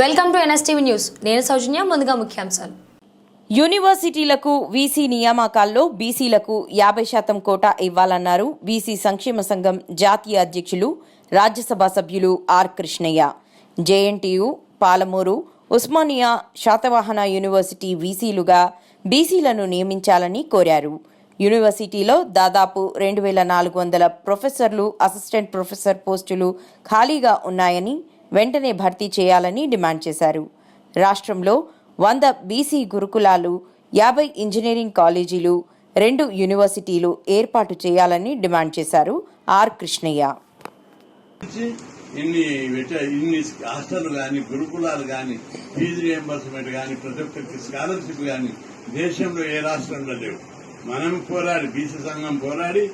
Welcome to NSTV news. నేను సౌజన్య ముందుగా ముఖ్యాంశాలు. యూనివర్సిటీలకు వీసీ నియామకాల్లో బీసీలకు యాభై శాతం కోటా ఇవ్వాలన్నారు బీసీ సంక్షేమ సంఘం జాతీయ అధ్యక్షులు రాజ్యసభ సభ్యులు R Krishnaiah. JNTU Palamuru Osmania Satavahana university వీసీలుగా బీసీలను నియమించాలని కోరారు. యూనివర్సిటీలో దాదాపు రెండు వేల నాలుగు వందల ప్రొఫెసర్లు అసిస్టెంట్ ప్రొఫెసర్ పోస్టులు ఖాళీగా ఉన్నాయని వెంటనే భర్తీ చేయాలని డిమాండ్ చేశారు. రాష్ట్రంలో వంద బీసీ గురుకులాలు యాభై ఇంజనీరింగ్ కాలేజీలు రెండు యూనివర్సిటీలు ఏర్పాటు చేయాలని డిమాండ్ చేశారు ఆర్ కృష్ణయ్య. ఇన్ని ఇన్ని హాస్టల్ కానీ గురుకులాలు కానీ ఫీజు రియంబర్స్మెంట్ కానీ ప్రతి ఒక్కరికి స్కాలర్షిప్ కానీ దేశంలో ఏ రాష్ట్రంలో లేవు. మనం పోరాడి బీసీ సంఘం పోరాడి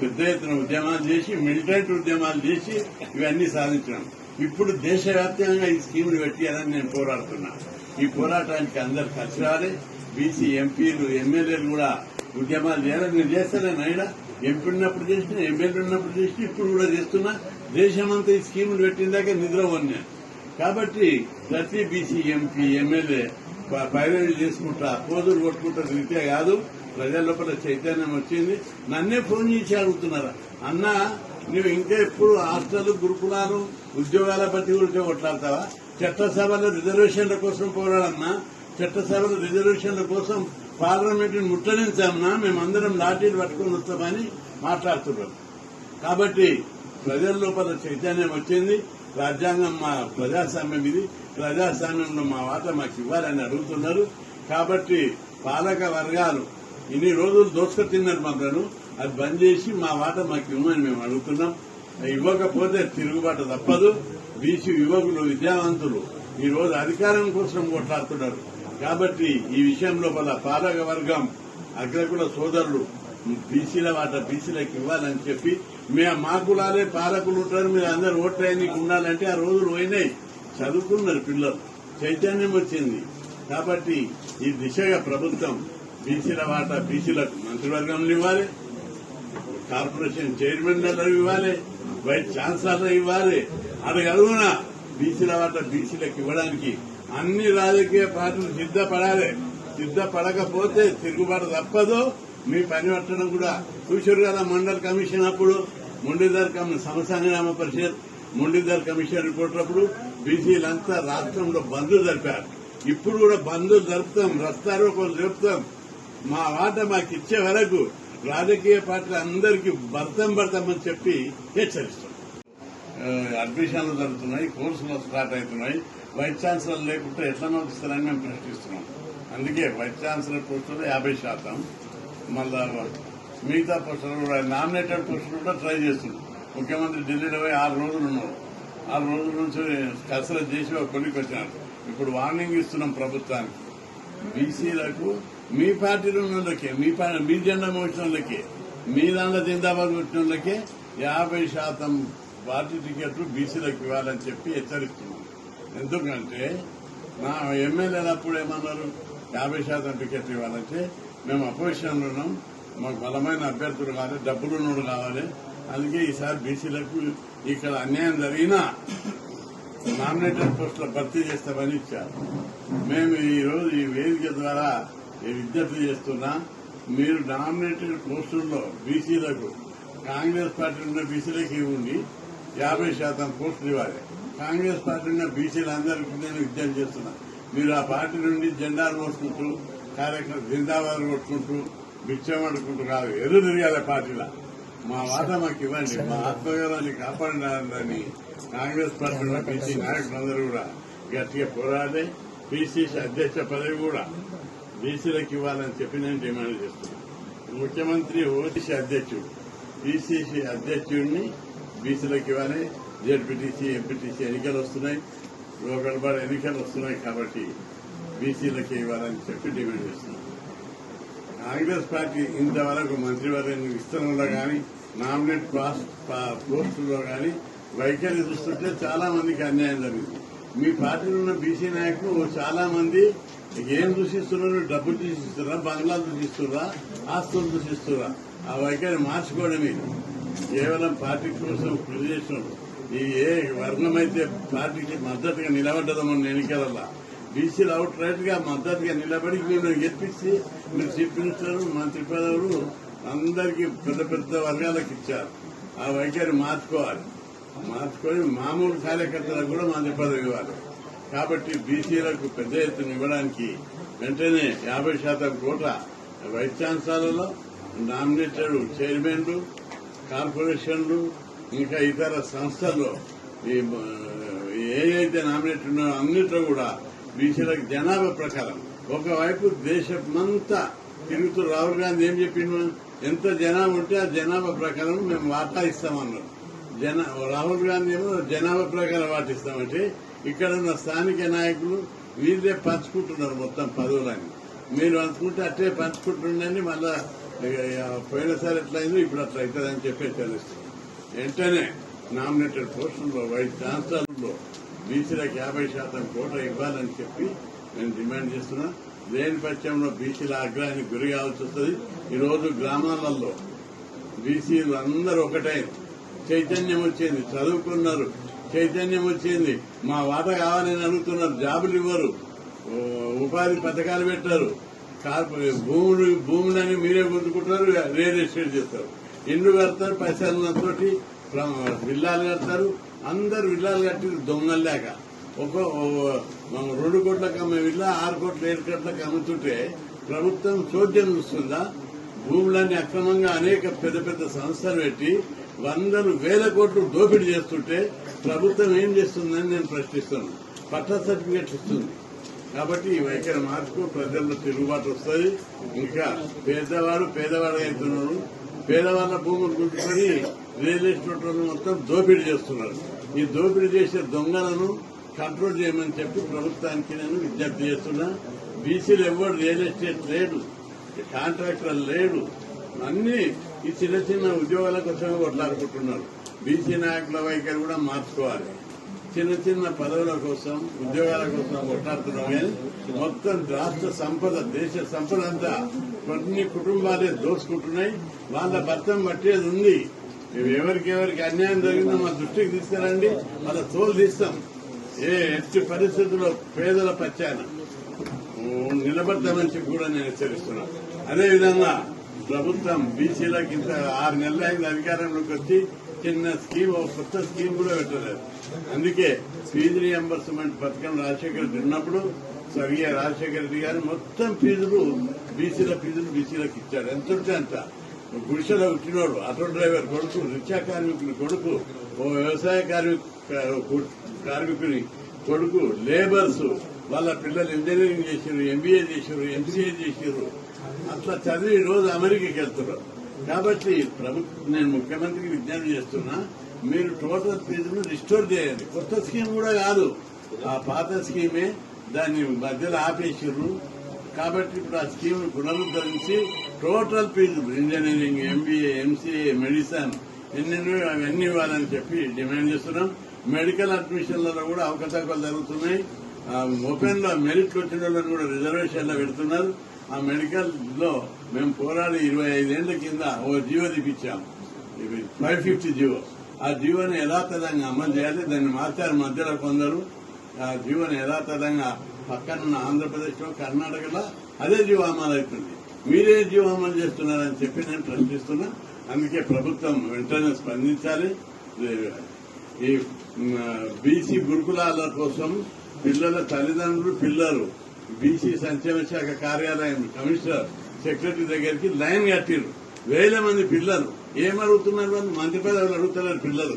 పెద్ద ఎత్తున ఉద్యమాలు చేసి మిలిటెంట్ ఉద్యమాలు చేసి ఇవన్నీ సాధించినాం. ఇప్పుడు దేశవ్యాప్తంగా ఈ స్కీములు పెట్టాలని నేను పోరాడుతున్నా. ఈ పోరాటానికి అందరు కలిసి రాలి. బీసీ ఎంపీలు ఎమ్మెల్యేలు కూడా ఉద్యమాలు చేయాలని నేను చేస్తాను అయినా ఎంపీ ఉన్నప్పుడు చేసిన ఎమ్మెల్యే ఉన్నప్పుడు చేసిన ఇప్పుడు కూడా చేస్తున్నా. దేశమంతా ఈ స్కీములు పెట్టిందాక నిద్ర ఉన్నా కాబట్టి ప్రతి బీసీ ఎంపీ ఎమ్మెల్యే పైరవీ చేసుకుంటా పోదులు కొట్టుకుంటా రీతే కాదు. ప్రజల లోపల చైతన్యం వచ్చింది. నన్నే ఫోన్ చేసి అడుగుతున్నారా? అన్నా నువ్వు ఇంకా ఎప్పుడు హాస్టల్ గురుకులాలు ఉద్యోగాల బట్టి గురించి కొట్లాడతావా? చట్టసభలో రిజర్వేషన్ల కోసం పోరాడన్నా చట్టసభలో రిజర్వేషన్ల కోసం పార్లమెంట్ ముట్టడించామన్నా మేమందరం లాఠీలు పట్టుకుని వస్తామని మాట్లాడుతున్నాం. కాబట్టి ప్రజల లోపల చైతన్యం వచ్చింది. రాజ్యాంగం మా ప్రజాస్వామ్యం ఇది. ప్రజాస్వామ్యంలో మా వాట మాకు ఇవ్వాలని అడుగుతున్నారు. కాబట్టి పాలక వర్గాలు ఇన్ని రోజులు దోసుక తిన్నారు మమ్మల్ని. అది బంద్ చేసి మా వాట మాకు ఇవ్వమని మేము అడుగుతున్నాం. ఇవ్వకపోతే తిరుగుబాటు తప్పదు. బీసీ యువకులు విద్యావంతులు ఈ రోజు అధికారం కోసం కొట్లాడుతున్నారు కాబట్టి ఈ విషయం లోపల పాలక వర్గం అగ్రకుల సోదరులు బీసీల వాట బీసీలకు ఇవ్వాలని చెప్పి మేము మా కులాలే పాలకులు ఉంటారు. మీరు అందరు ఓట్లయ్యనికి ఉండాలంటే ఆ రోజులు పోయినాయి. చదువుకున్నారు పిల్లలు. చైతన్యం వచ్చింది. కాబట్టి ఈ దిశగా ప్రభుత్వం బీసీల వాట బీసీలకు మంత్రివర్గంలు ఇవ్వాలి. కార్పొరేషన్ చైర్మన్ ఇవ్వాలి వైస్ ఛాన్సలర్ ఇవ్వాలి. అది అడుగున బీసీల వాట బీసీలకు ఇవ్వడానికి అన్ని రాజకీయ పార్టీలు సిద్ధపడాలి. సిద్ధపడకపోతే తిరుగుబాటు తప్పదు. మీ పని పట్టడం కూడా చూశారు కదా మండల్ కమిషన్ అప్పుడు. ముండిదర్ కమి సమసంగ్రామ పరిషత్ ముండిదర్ కమిషన్ రిపోర్ట్ అప్పుడు బీసీలంతా రాష్ట్రంలో బంద్ జరిపారు. ఇప్పుడు కూడా బంద్ జరుపుతాం రస్తారు జరుపుతాం. మా వాట మాకు ఇచ్చే వరకు రాజకీయ పార్టీలు అందరికీ భర్తం భర్తమని చెప్పి హెచ్చరిస్తాం అడ్మిషన్లు జరుగుతున్నాయి కోర్సులు స్టార్ట్ అవుతున్నాయి. వైస్ ఛాన్సలర్ లేకుంటే ఎట్లా నడుస్తారని మేము ప్రశ్నిస్తున్నాం. అందుకే వైస్ ఛాన్సలర్ పోస్టులు యాభై శాతం. మళ్ళా మిగతా పోస్టులు కూడా నామినేటెడ్ పోస్టులు కూడా ట్రై చేస్తున్నాం ముఖ్యమంత్రి ఢిల్లీలో పోయి ఆరు రోజులు ఉన్నారు. ఆరు రోజుల నుంచి కసరత్ చేసి ఒక కొలికి వచ్చినారు. ఇప్పుడు వార్నింగ్ ఇస్తున్నాం ప్రభుత్వానికి. బీసీలకు మీ పార్టీలో ఉన్నోళ్ళకే మీ పార్టీ మీ జెండా మోసిన మీ దాంట్లో జిందాబాద్ కొట్టిన యాభై శాతం పార్టీ టికెట్లు బీసీలకు ఇవ్వాలని చెప్పి హెచ్చరిస్తున్నాం. ఎందుకంటే మా ఎమ్మెల్యేలు అప్పుడు ఏమన్నారు? యాభై శాతం టికెట్లు ఇవ్వాలంటే మేము అపోజిషన్లో ఉన్నాం మాకు బలమైన అభ్యర్థులు కావాలి డబ్బులు ఉన్నోడు కావాలి. అందుకే ఈసారి బీసీలకు ఇక్కడ అన్యాయం జరిగినా నామినేటెడ్ పోస్టుల భర్తీ చేస్తామని ఇచ్చారు. మేము ఈరోజు ఈ వేదిక ద్వారా ఈ విజ్ఞప్తి చేస్తున్నా మీరు నామినేటెడ్ పోస్టుల్లో బీసీలకు కాంగ్రెస్ పార్టీ ఉన్న బీసీలకు ఇవ్వండి యాభై శాతం పోస్టులు ఇవ్వాలి. కాంగ్రెస్ పార్టీ ఉన్న బీసీలందరికీ నేను విజ్ఞప్తి చేస్తున్నా. మీరు ఆ పార్టీ నుండి జెండాలు మోసుకుంటూ కార్యక్రమం జిందాబాద్ కొట్టుకుంటూ బిచ్చం అడుకుంటూ కాదు ఎదురు తిరగాలి పార్టీలో. మా వాట మాకు ఇవ్వండి. మా ఆత్మగౌరవాన్ని కాపాడాలని కాంగ్రెస్ పార్టీలో బీసీ నాయకులందరూ కూడా గట్టిగా పోరాడి పిసిసి అధ్యక్ష పదవి కూడా బీసీలకు ఇవ్వాలని చెప్పి నేను డిమాండ్ చేస్తున్నాను. ముఖ్యమంత్రి ఓటీసీ అధ్యక్షుడు పిసిసి అధ్యక్షుడిని బీసీలకు ఇవ్వాలి. జెడ్పీటీసీ ఎంపీటీసీ ఎన్నికలు వస్తున్నాయి. లోకల్ బార్ ఎన్నికలు వస్తున్నాయి కాబట్టి బీసీలకు ఇవ్వాలని చెప్పి డిమాండ్ చేస్తున్నాను. కాంగ్రెస్ పార్టీ ఇంతవరకు మంత్రివర్యం విస్తరణలో కానీ నామినేట్ పోస్టుల్లో కానీ వైఖరి చూస్తుంటే చాలా మందికి అన్యాయం జరిగింది. మీ పార్టీలో ఉన్న బీసీ నాయకులు చాలా మంది ఏం దూషిస్తున్నారు డబ్బులు దూషిస్తున్నా బంగ్లాలు దూషిస్తున్నా ఆస్తులు దూషిస్తున్నా ఆ వైఖరి మార్చుకోవడమే. కేవలం పార్టీ కోసం కృషి చేసినప్పుడు ఏ వర్గం అయితే పార్టీకి మద్దతుగా నిలబడ్డదో మన ఎన్నికలలో బీసీలు అవుట్ రైట్గా మద్దతుగా నిలబడి మీరు గెలిపించి మీరు చీఫ్ మినిస్టర్ మంత్రి పదవులు అందరికీ పెద్ద పెద్ద వర్గాలకు ఇచ్చారు. ఆ వైఖరి మార్చుకోవాలి. మార్చుకొని మామూలు కార్యకర్తలకు కూడా మంత్రి పదవి ఇవ్వాలి. కాబట్టి బీసీలకు పెద్ద ఎత్తున ఇవ్వడానికి వెంటనే యాభై శాతం కోట వైస్ ఛాన్సలర్లో నామినేటెడ్ చైర్మన్లు కార్పొరేషన్లు ఇంకా ఇతర సంస్థల్లో ఈ మ- ఏదైతే నామినేట్ ఉన్నాయో అన్నిట్లో కూడా బీసీలకు జనాభా ప్రకారం ఒకవైపు దేశమంతా తిరుగుతూ రాహుల్ గాంధీ ఏం చెప్పిండు? ఎంత జనాభా ఉంటే ఆ జనాభా ప్రకారం మేము వాటా ఇస్తామన్నారు జన రాహుల్ గాంధీ ఏమో జనాభా ప్రకారం వాటిస్తామంటే ఇక్కడ ఉన్న స్థానిక నాయకులు వీళ్ళే పంచుకుంటున్నారు మొత్తం పదవులని. మీరు అనుకుంటే అట్టే పంచుకుంటుండని మళ్ళా పోయినసారి ఎట్లయిందో ఇప్పుడు అట్లా అవుతుందని చెప్పే తెలుస్తుంది. వెంటనే నామినేటెడ్ పోస్టుల్లో వైస్ ఛాన్సలర్లో బీసీలకు యాభై శాతం కోట ఇవ్వాలని చెప్పి నేను డిమాండ్ చేస్తున్నా. లేని పక్షంలో బీసీల ఆగ్రహానికి గురి కావాల్సి వస్తుంది. ఈరోజు గ్రామాలలో బీసీలు అందరూ ఒకటే. చైతన్యం వచ్చింది. చదువుకున్నారు. చైతన్యం వచ్చింది. మా వాట కావాలని అడుగుతున్నారు. జాబులు ఇవ్వరు. ఉపాధి పథకాలు పెట్టారు. భూములు భూములని మీరే గుంజుకుంటారు రియల్ ఎస్టేట్ చేస్తారు. ఇల్లు కడతారు. పైసలతో విల్లాలు కడతారు. అందరు విల్లాలు కట్టి దొంగలేక ఒక రెండు కోట్లకు అమ్మే విల్లా ఆరు కోట్ల ఏడు కోట్లకు అమ్ముతుంటే ప్రభుత్వం చోద్యం చూస్తుందా? భూములన్నీ అక్రమంగా అనేక పెద్ద పెద్ద సంస్థలు పెట్టి వందలు వేల కోట్లు దోపిడీ చేస్తుంటే ప్రభుత్వం ఏం చేస్తుందని నేను ప్రశ్నిస్తున్నాను పట్టా సర్టిఫికేట్ ఇస్తుంది. కాబట్టి ఈ వైఖరి మార్చుకో ప్రజల్లో తిరుగుబాటు వస్తుంది. ఇంకా పేదవాడు పేదవాడు అవుతున్నారు పేదవాళ్ళ భూములు గుంటుకొని రియల్ ఎస్టేట్ మొత్తం దోపిడీ చేస్తున్నారు. ఈ దోపిడీ చేసే దొంగలను కంట్రోల్ చేయమని చెప్పి ప్రభుత్వానికి నేను విజ్ఞప్తి చేస్తున్నా. బీసీలు ఎవరు రియల్ ఎస్టేట్ లేడు కాంట్రాక్టర్ లేడు అన్ని ఈ చిన్న చిన్న ఉద్యోగాల కోసమే కొట్లాడుకుంటున్నారు. బీసీ నాయకుల వైఖరి కూడా మార్చుకోవాలి. చిన్న చిన్న పదవుల కోసం ఉద్యోగాల కోసం కొట్లాడుతున్నాం. కానీ మొత్తం రాష్ట్ర సంపద దేశ సంపద అంతా కొన్ని కుటుంబాలే దోసుకుంటున్నాయి వాళ్ళ భర్తం పట్టేది ఉంది. ఎవరికి ఎవరికి అన్యాయం జరిగిందో మా దృష్టికి తీసుకురండి వాళ్ళ తోలు తీస్తాం. ఏ ఎట్టి పరిస్థితుల్లో పేదల పచ్చాన నిలబడతామని చెప్పి కూడా నేను హెచ్చరిస్తున్నా. అదేవిధంగా ప్రభుత్వం బీసీలకు ఇంత ఆరు నెలల అయింది అధికారంలోకి వచ్చి చిన్న స్కీమ్ ఒక కొత్త స్కీమ్ కూడా పెట్టలేదు. అందుకే ఫీజు రియంబర్స్మెంట్ పథకం రాజశేఖర రెడ్డి ఉన్నప్పుడు స్వర్గీయ రాజశేఖర రెడ్డి గారు మొత్తం ఫీజులు బీసీల ఫీజులు బీసీలకు ఇచ్చాడు ఎంత ఉంటే అంత. గుడిసెలో పుట్టినోడు ఆటో డ్రైవర్ కొడుకు రిక్షా కార్మికుని కొడుకు ఓ వ్యవసాయ కార్మికు కార్మికుని కొడుకు లేబర్స్ వాళ్ళ పిల్లలు ఇంజనీరింగ్ చేసారు ఎంబీఏ చేసారు ఎంసీఏ చేసారు అట్లా చదివి రోజు అమెరికాకి వెళ్తున్నారు. కాబట్టి ప్రభుత్వం నేను ముఖ్యమంత్రికి విజ్ఞప్తి చేస్తున్నా మీరు టోటల్ ఫీజును రిస్టోర్ చేయండి. కొత్త స్కీమ్ కూడా కాదు. ఆ పాత స్కీమే దాన్ని మధ్యలో ఆపేసారు కాబట్టి ఇప్పుడు ఆ స్కీమ్ పునరుద్ధరించి టోటల్ ఫీజులు ఇంజనీరింగ్ ఎంబీఏ ఎంసీఏ మెడిసిన్ ఎన్నెన్నో అవన్నీ ఇవ్వాలని చెప్పి డిమాండ్ చేస్తున్నాం. మెడికల్ అడ్మిషన్లలో కూడా అవకతవకలు జరుగుతున్నాయి. ఓపెన్లో మెరిట్ వచ్చిన వాళ్ళని కూడా రిజర్వేషన్లో పెడుతున్నారు. ఆ మెడికల్లో మేము పోరాడి ఇరవై ఐదేళ్ళ కింద ఓ జీవో తెప్పించాము ఫైవ్ ఫిఫ్టీ జీవో. ఆ జీవోని యథాతథంగా అమలు చేయాలి. దాన్ని మార్చారు మధ్యలో కొందరు. ఆ జీవోని యథాతథంగా పక్కనున్న ఆంధ్రప్రదేశ్లో కర్ణాటకలో అదే జీవో అమలు అవుతుంది మీరే జీవహమం చేస్తున్నారని చెప్పి నేను ప్రశ్నిస్తున్నా. అందుకే ప్రభుత్వం వెంటనే స్పందించాలి. ఈ బీసీ గురుకులాల కోసం పిల్లల తల్లిదండ్రులు పిల్లలు బీసీ సంక్షేమ శాఖ కార్యాలయం కమిషనర్ సెక్రటరీ దగ్గరికి లైన్ కట్టిరు వేల మంది పిల్లలు. ఏమడుగుతున్నారు మంత్రి పదవులు అడుగుతున్నారు పిల్లలు.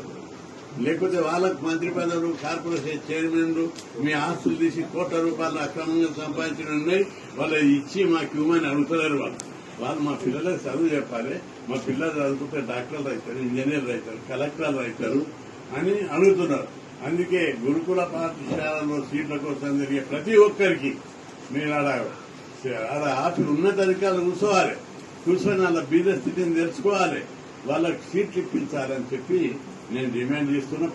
లేకపోతే వాళ్ళకు మంత్రి పదవులు కార్పొరేషన్ చైర్మన్లు మీ ఆస్తులు తీసి కోట్ల రూపాయలు అక్రమంగా సంపాదించడం ఉన్నాయి. వాళ్ళు ఇచ్చి మాకు ఇవ్వమని అడుగుతున్నారు వాళ్ళు. వాళ్ళు మా పిల్లలకు చదువు చెప్పాలి. మా పిల్లలు చదువుకుంటే డాక్టర్లు అవుతారు ఇంజనీర్లు అవుతారు కలెక్టర్లు అవుతారు అని అడుగుతున్నారు. అందుకే గురుకుల పాఠశాలలో సీట్ల కోసం జరిగే ప్రతి ఒక్కరికి మీరు ఆడ ఆడ ఆపి ఉన్నత కూర్చోవాలి. కూర్చొని వాళ్ళ బీద స్థితిని తెలుసుకోవాలి. వాళ్ళకి సీట్లు ఇప్పించాలని చెప్పి నేను డిమాండ్ చేస్తున్నా